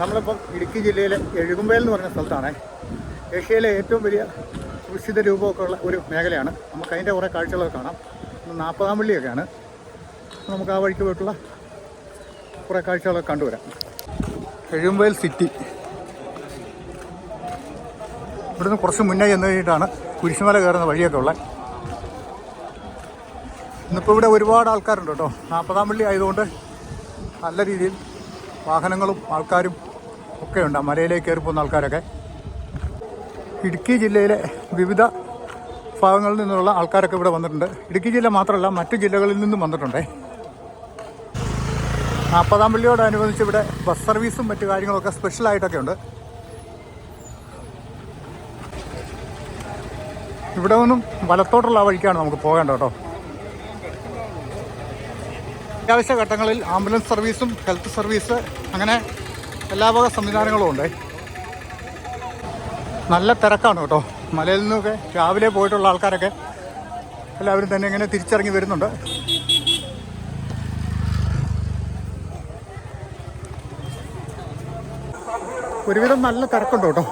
നമ്മളിപ്പം ഇടുക്കി ജില്ലയിലെ എഴുകുമ്പേൽ എന്ന് പറഞ്ഞ സ്ഥലത്താണ്. ഏഷ്യയിലെ ഏറ്റവും വലിയ സുരക്ഷിത രൂപമൊക്കെ ഉള്ള ഒരു മേഖലയാണ്. നമുക്ക് അതിന്റെ കുറേ കാഴ്ചകളൊക്കെ കാണാം. നാൽപ്പതാം പള്ളിയൊക്കെയാണ്. നമുക്ക് ആ വഴിക്ക് പോയിട്ടുള്ള കുറേ കാഴ്ചകളൊക്കെ കണ്ടുവരാം. എഴുകുമ്പേൽ സിറ്റി. ഇവിടുന്ന് കുറച്ച് മുന്നേ ചെന്ന് കഴിഞ്ഞിട്ടാണ് കുരിശുമല കയറുന്ന വഴിയൊക്കെ ഉള്ളത്. ഇന്നിപ്പോൾ ഇവിടെ ഒരുപാട് ആൾക്കാരുണ്ട് കേട്ടോ. നാൽപ്പതാം പള്ളി ആയതുകൊണ്ട് നല്ല രീതിയിൽ വാഹനങ്ങളും ആൾക്കാരും ഒക്കെ ഉണ്ട് മലയിലേക്ക് കയറി പോകുന്ന ആൾക്കാരൊക്കെ. ഇടുക്കി ജില്ലയിലെ വിവിധ ഭാഗങ്ങളിൽ നിന്നുള്ള ആൾക്കാരൊക്കെ ഇവിടെ വന്നിട്ടുണ്ട്. ഇടുക്കി ജില്ല മാത്രമല്ല മറ്റു ജില്ലകളിൽ നിന്നും വന്നിട്ടുണ്ടേ. നാൽപ്പതാം പള്ളിയോടനുബന്ധിച്ച് ഇവിടെ ബസ് സർവീസും മറ്റു കാര്യങ്ങളൊക്കെ സ്പെഷ്യലായിട്ടൊക്കെ ഉണ്ട്. ഇവിടെ നിന്നും വലത്തോട്ടുള്ള വഴിക്കാണ് നമുക്ക് പോകേണ്ട കേട്ടോ. അത്യാവശ്യ ഘട്ടങ്ങളിൽ ആംബുലൻസ് സർവീസും ഹെൽത്ത് സർവീസ് അങ്ങനെ എല്ലാ വക സംവിധാനങ്ങളും ഉണ്ട്. നല്ല തിരക്കാണ് കേട്ടോ. മലയിൽ നിന്നൊക്കെ രാവിലെ പോയിട്ടുള്ള ആൾക്കാരൊക്കെ എല്ലാവരും തന്നെ ഇങ്ങനെ തിരിച്ചിറങ്ങി വരുന്നുണ്ട്. ഒരുവിധം നല്ല തിരക്കുണ്ട് കേട്ടോ.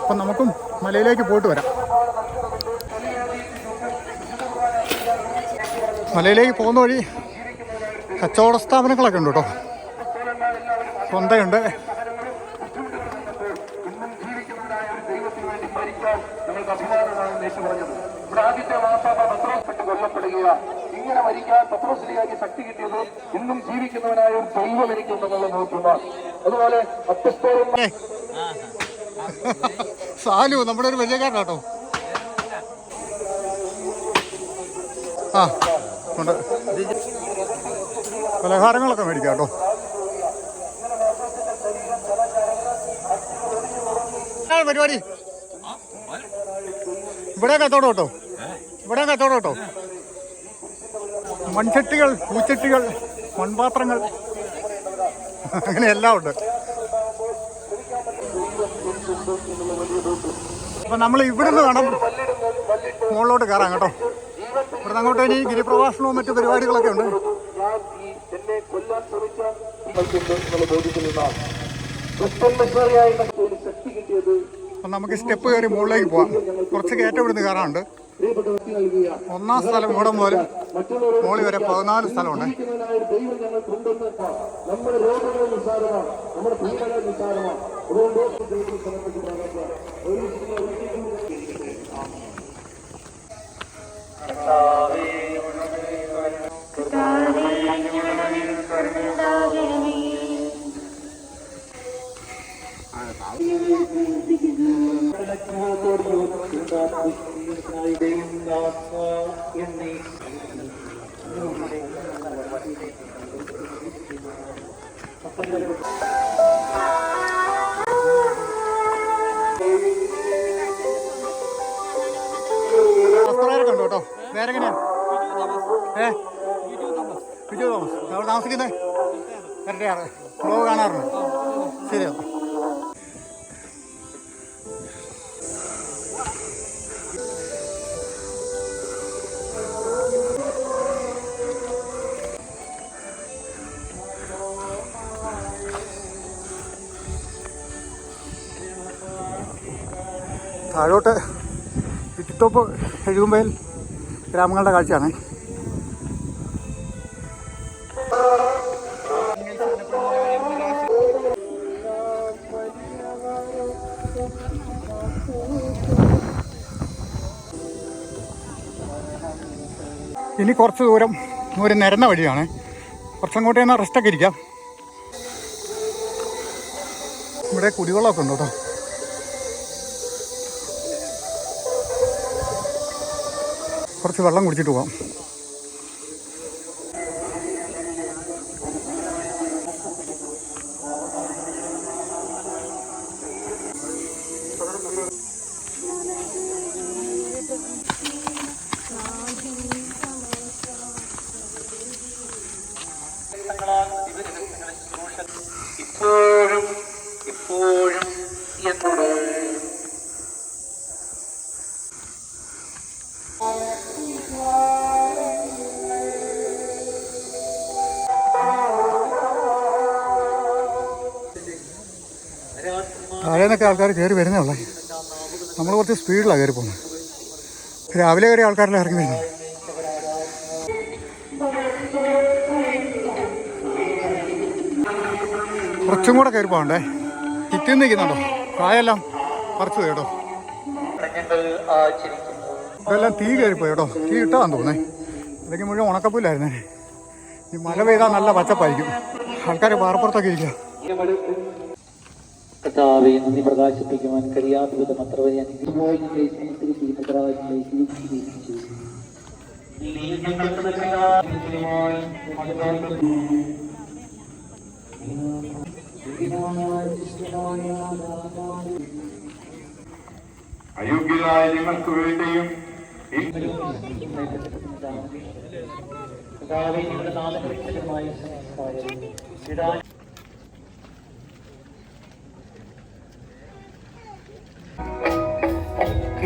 അപ്പം നമുക്കും മലയിലേക്ക് പോയിട്ട് വരാം. മലയിലേക്ക് പോകുന്ന വഴി കച്ചവട സ്ഥാപനങ്ങളൊക്കെ ഉണ്ട് കേട്ടോ. കൊന്തയുണ്ട്. ആദ്യത്തെ മാസാപ പത്രോസ്പെട്ട് ഇങ്ങനെ മരിക്കാൻ പത്രോസിലേക്ക് ശക്തി കിട്ടിയത് ഇന്നും ജീവിക്കുന്നവനായ ഒരു ദൈവം എനിക്കുണ്ടെന്നുള്ള നോക്കുന്ന അതുപോലെ സാലു നമ്മുടെ ഒരു വലിയ കാട്ടോ ആ ഉണ്ട്. പലഹാരങ്ങളൊക്കെ മേടിക്കാം കേട്ടോ എന്താണ് പരിപാടി? ഇവിടെ കത്തോടോട്ടോ ഇവിടെ കത്തോടോട്ടോ മൺചട്ടികൾ പൂച്ചട്ടികൾ മൺപാത്രങ്ങൾ അങ്ങനെ എല്ലാം ഉണ്ട്. അപ്പൊ നമ്മൾ ഇവിടുന്ന് വേണം മുകളിലോട്ട് കയറാം കേട്ടോ. ഇവിടുന്ന് അങ്ങോട്ട് ഇനി ഗിരിപ്രഭാഷണവും മറ്റു പരിപാടികളൊക്കെ ഉണ്ട്. ശക്തി കിട്ടിയത് അപ്പം നമുക്ക് സ്റ്റെപ്പ് കയറി മുകളിലേക്ക് പോവാം. കുറച്ച് കയറ്റം ഇവിടുന്ന് കയറാനുണ്ട്. ഒന്നാം സ്ഥലം ഇവിടെ മുതൽ മോളി വരെ പതിനാല് സ്ഥലമുണ്ട്. Thank ഒരു ഉണ്ട് കേട്ടോ. വേറെ എങ്ങനെയാണ് ഏ? ബിജു തോമസ്. അവിടെ താമസിക്കുന്നത് ഇരട്ടയാറ് ബ്ലോഗ് കാണാറുണ്ട്. ശരി താഴോട്ട് ഇട്ടിത്തോപ്പ് എഴുകുമ്പേൽ ഗ്രാമങ്ങളുടെ കാഴ്ചയാണ്. ഇനി കുറച്ച് ദൂരം ഒരു നിരന്ന വഴിയാണ്. കുറച്ചങ്ങോട്ട് തന്നെ റെസ്റ്റൊക്കെ ഇരിക്കാം. ഇവിടെ കുടിവെള്ളമൊക്കെ ഉണ്ടോ കേട്ടോ കുറച്ച് വെള്ളം കുടിച്ചിട്ട് പോവാം. ഇപ്പോഴും ഇപ്പോഴും താഴേന്നൊക്കെ ആൾക്കാർ കയറി വരുന്നേ ഉള്ളേ. നമ്മൾ കുറച്ച് സ്പീഡിലാണ് കയറി പോകുന്നത് രാവിലെ കയറി ആൾക്കാരെല്ലാം ഇറങ്ങി വരുന്നത് കുറച്ചും കൂടെ കയറി പോകണ്ടേ. ചുറ്റും നിൽക്കുന്നുണ്ടോ? കായെല്ലാം പറിച്ചു കേട്ടോ. ഇതെല്ലാം തീ കയറിപ്പോയി കേട്ടോ. തീ ഇട്ടതാന്ന് തോന്നേ അല്ലെങ്കിൽ മുഴുവൻ ഉണക്കപ്പൂലായിരുന്നേ. ഈ മഴ പെയ്താൽ നല്ല പച്ചപ്പായിരിക്കും. ആൾക്കാർ പാറപ്പുറത്തൊക്കെ ഇരിക്കുക കർത്താവെ നന്ദി പ്രകാശിപ്പിക്കുവാൻ കഴിയാത്ത വിധം അത്ര വലിയ അയോഗ്യരായ നിങ്ങൾക്ക് വേണ്ടിയും കർത്താവെ നിങ്ങളുടെ ചെയ്തു.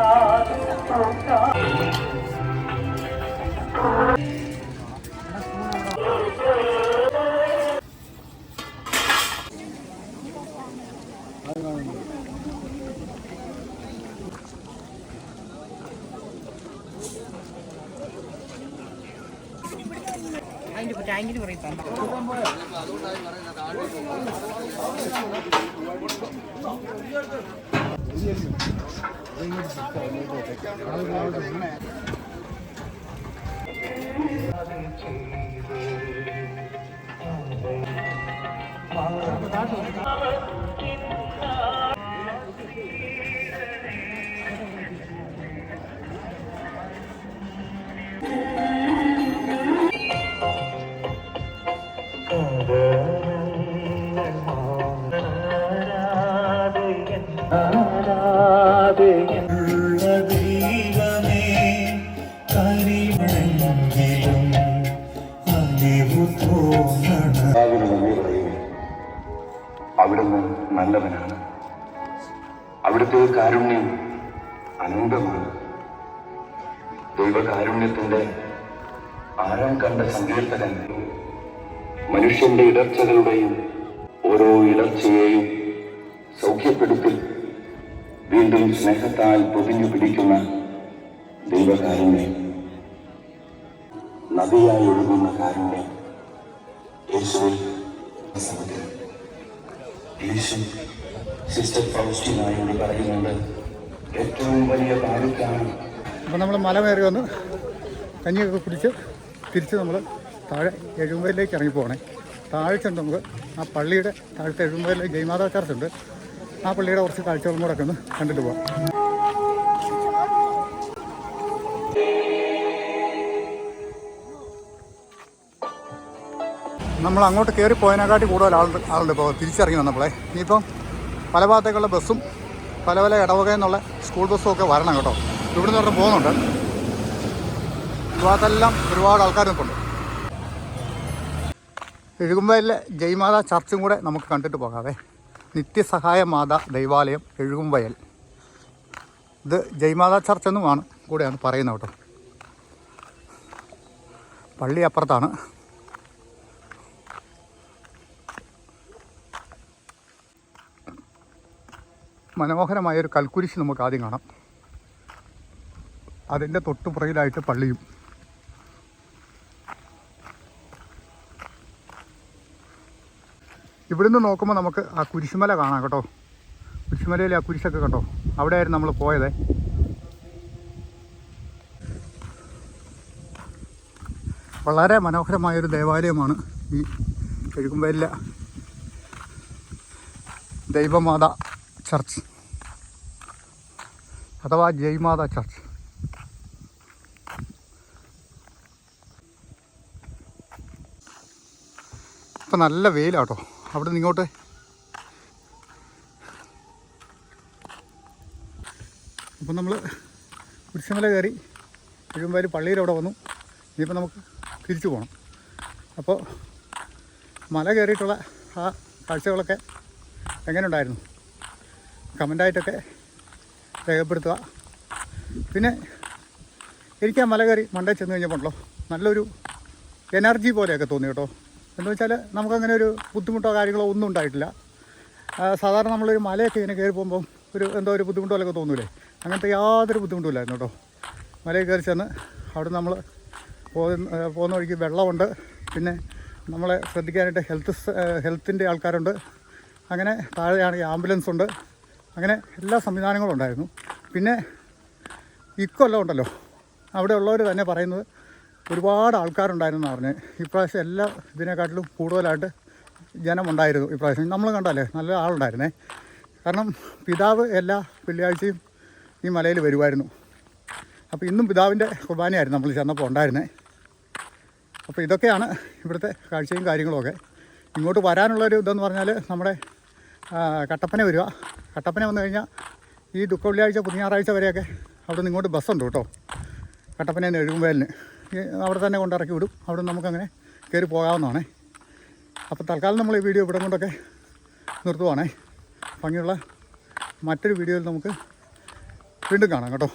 നൽകുന്ന നിത്യമായ അയോഗ്യരായ ഞങ്ങൾക്ക് വേണ്ടിയും ഈ കർത്താവെ ഞങ്ങളുടെ നാമരക്ഷകമായ അവിടുന്ന് നല്ലവനാണ്. അവിടുത്തെ കാരുണ്യം അനന്തമാണ് ദൈവകാരുണ്യത്തിന്റെ ആഴം കണ്ട സങ്കീർത്തകൻ മനുഷ്യന്റെ ഇടർച്ചകളുടെയും ഓരോ ഇടർച്ചയെയും സൗഖ്യപ്പെടുത്തി വീണ്ടും സ്നേഹത്താൽ പൊതിഞ്ഞു പിടിക്കുന്ന ദൈവകാരുണ്യം. നദിയായി ഒഴുകുന്ന കാരുണ്യം. യേശുവിൽ സമുദ്രം. യേശു സിസ്റ്റർ ഫൗസ്റ്റിനായോട് പറയുന്നുണ്ട്. ഏറ്റവും വലിയ ഭാഗ്യമാണ് അപ്പോൾ നമ്മൾ മല കയറി വന്ന് കഞ്ഞിയൊക്കെ കുടിച്ച് തിരിച്ച് നമ്മൾ താഴെ എഴുമ്പയിലേക്ക് ഇറങ്ങി പോകണേ താഴെ ചെന്ന് നമുക്ക് ആ പള്ളിയുടെ താഴത്തെ എഴുമ്പയിലെ ജയ്മാതാ ചർച്ച് ഉണ്ട് ആ പള്ളിയുടെ കുറച്ച് കാഴ്ചകളും കൂടെ ഒക്കെ ഒന്ന് കണ്ടിട്ട് പോകാം നമ്മൾ അങ്ങോട്ട് കയറി പോയതിനെക്കാട്ടി കൂടുതൽ ആളുണ്ട് ആളുണ്ട് ഇപ്പോൾ തിരിച്ചിറങ്ങി വന്നപ്പോഴേ ഇനിയിപ്പം പല ഭാഗത്തേക്കുള്ള ബസ്സും പല പല ഇടവക എന്നുള്ള സ്കൂൾ ബസ്സും ഒക്കെ വരണം കേട്ടോ. ഇവിടെ നിന്ന് പോകുന്നുണ്ട്. ഭാഗത്തെല്ലാം ഒരുപാട് ആൾക്കാർ നിൽപ്പുണ്ട് എഴുകുമ്പയിലെ ജയ്മാത ചർച്ചും കൂടെ നമുക്ക് കണ്ടിട്ട് പോകാവേ. നിത്യസഹായ മാത ദൈവാലയം എഴുകുംവയൽ. ഇത് ജയ്മാത ചർച്ച് എന്നുമാണ് കൂടെയാണ് പറയുന്നത് കേട്ടോ. പള്ളി അപ്പുറത്താണ്. മനോഹരമായൊരു കൽക്കുരിശ് നമുക്ക് ആദ്യം കാണാം. അതിന്റെ തൊട്ടുപുറയിലായിട്ട് പള്ളിയും. ഇവിടുന്ന് നോക്കുമ്പോൾ നമുക്ക് ആ കുരിശുമല കാണാം കേട്ടോ. കുരിശുമലയിലെ ആ കുരിശൊക്കെ കണ്ടോ? അവിടെയായിരുന്നു നമ്മൾ പോയത്. വളരെ മനോഹരമായൊരു ദേവാലയമാണ് ഈ എഴുകുമ്പേലിലെ ദൈവമാത. ചർച്ച്. അഥവാ ജയ്മാത ചർച്ച്. ഇപ്പം നല്ല വെയിലാട്ടോ. അവിടെ നിന്ന് ഇങ്ങോട്ട്. അപ്പം നമ്മൾ കുരിശുമല കയറി എഴുകുമ്പേൽ പള്ളിയിൽ അവിടെ വന്നു. ഇനിയിപ്പോൾ നമുക്ക് തിരിച്ചു പോകണം അപ്പോൾ മല കയറിയിട്ടുള്ള ആ കാഴ്ചകളൊക്കെ എങ്ങനെ ഉണ്ടായിരുന്നു കമന്റായിട്ടൊക്കെ രേഖപ്പെടുത്തുക. പിന്നെ എനിക്ക് ആ മല കയറി മണ്ടേ ചെന്ന് കഴിഞ്ഞപ്പോഴല്ലോ നല്ലൊരു എനർജി പോലെയൊക്കെ തോന്നി കേട്ടോ. എന്ന് വെച്ചാൽ നമുക്കങ്ങനെ ഒരു ബുദ്ധിമുട്ടോ കാര്യങ്ങളോ ഒന്നും ഉണ്ടായിട്ടില്ല. സാധാരണ നമ്മളൊരു മലയൊക്കെ ഇങ്ങനെ കയറി പോകുമ്പം ഒരു എന്തോ ഒരു ബുദ്ധിമുട്ടോ പോലെയൊക്കെ തോന്നൂലേ? അങ്ങനത്തെ യാതൊരു ബുദ്ധിമുട്ടുമില്ലായിരുന്നു കേട്ടോ. മലയിൽ കയറി ചെന്ന് അവിടെ നമ്മൾ പോകുന്ന പോകുന്ന വഴിക്ക് വെള്ളമുണ്ട്. പിന്നെ നമ്മളെ ശ്രദ്ധിക്കാനായിട്ട് ഹെൽത്ത് ഹെൽത്തിന്റെ ആൾക്കാരുണ്ട്. അങ്ങനെ താഴെയാണെങ്കിൽ ആംബുലൻസ് ഉണ്ട്. അങ്ങനെ എല്ലാ സംവിധാനങ്ങളും ഉണ്ടായിരുന്നു. പിന്നെ ഇക്കൊല്ലം ഉണ്ടല്ലോ. അവിടെ ഉള്ളവർ തന്നെ പറയുന്നത് ഒരുപാട് ആൾക്കാരുണ്ടായിരുന്നു പറഞ്ഞ്. ഇപ്രാവശ്യം എല്ലാ ഇതിനെക്കാട്ടിലും കൂടുതലായിട്ട് ജനമുണ്ടായിരുന്നു ഇപ്രാവശ്യം. നമ്മൾ കണ്ടല്ലേ നല്ല ആളുണ്ടായിരുന്നേ. കാരണം പിതാവ് എല്ലാ വെള്ളിയാഴ്ചയും ഈ മലയിൽ വരുമായിരുന്നു. അപ്പോൾ ഇന്നും പിതാവിന്റെ കുർബാനയായിരുന്നു നമ്മൾ ചെന്നപ്പോൾ ഉണ്ടായിരുന്നേ. അപ്പോൾ ഇതൊക്കെയാണ് ഇവിടുത്തെ കാഴ്ചയും കാര്യങ്ങളുമൊക്കെ ഇങ്ങോട്ട് വരാനുള്ളൊരു ഇതെന്ന് പറഞ്ഞാൽ നമ്മുടെ കട്ടപ്പനെ വരിക. കട്ടപ്പന വന്നു കഴിഞ്ഞാൽ ഈ ദുഃഖ വെള്ളിയാഴ്ച പുതിയാറാഴ്ച വരെയൊക്കെ അവിടെ നിന്ന് ഇങ്ങോട്ട് ബസ്സുണ്ട് കേട്ടോ. കട്ടപ്പനയിൽ നിന്ന് എഴുകുമ്പോലിന് അവിടെ തന്നെ കൊണ്ടിറക്കി വിടും. അവിടെ നമുക്കങ്ങനെ കയറി പോകാവുന്നതാണേ. അപ്പോൾ തൽക്കാലം നമ്മൾ ഈ വീഡിയോ ഇവിടെ കൊണ്ടൊക്കെ നിർത്തുവാണേ. ഭംഗിയുള്ള മറ്റൊരു വീഡിയോയിൽ നമുക്ക് വീണ്ടും കാണാം കേട്ടോ.